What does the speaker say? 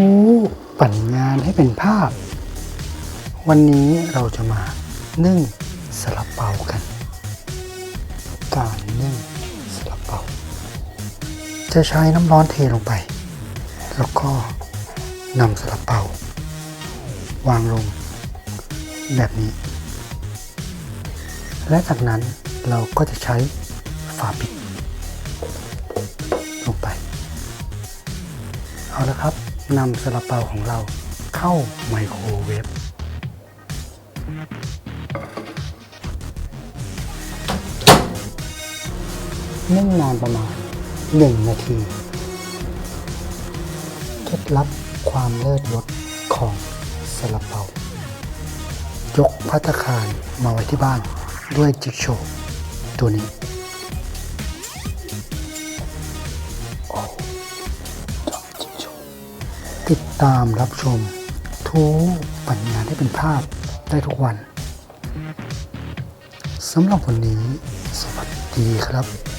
ทูปั่นงานให้เป็นภาพ วันนี้เราจะมานึ่งสลับเปากัน การนึ่งสลับเปา จะใช้น้ำร้อนเทลงไป แล้วก็นำสลับเปาวางลงแบบนี้ และจากนั้นเราก็จะใช้ฝาปิด ลงไป เอาละครับ นำซาลาเปาของเราเข้าไมโครเวฟนึ่งนานประมาณ 1 นาที เคล็ดลับความเลิศรสของซาลาเปายกพัตคารมาไว้ที่บ้านด้วยจิ๊กโชว์ตัวนี้ ติดตามรับชมทูปัญญาได้เป็นภาพได้ทุกวันสำหรับวันนี้ สวัสดีครับ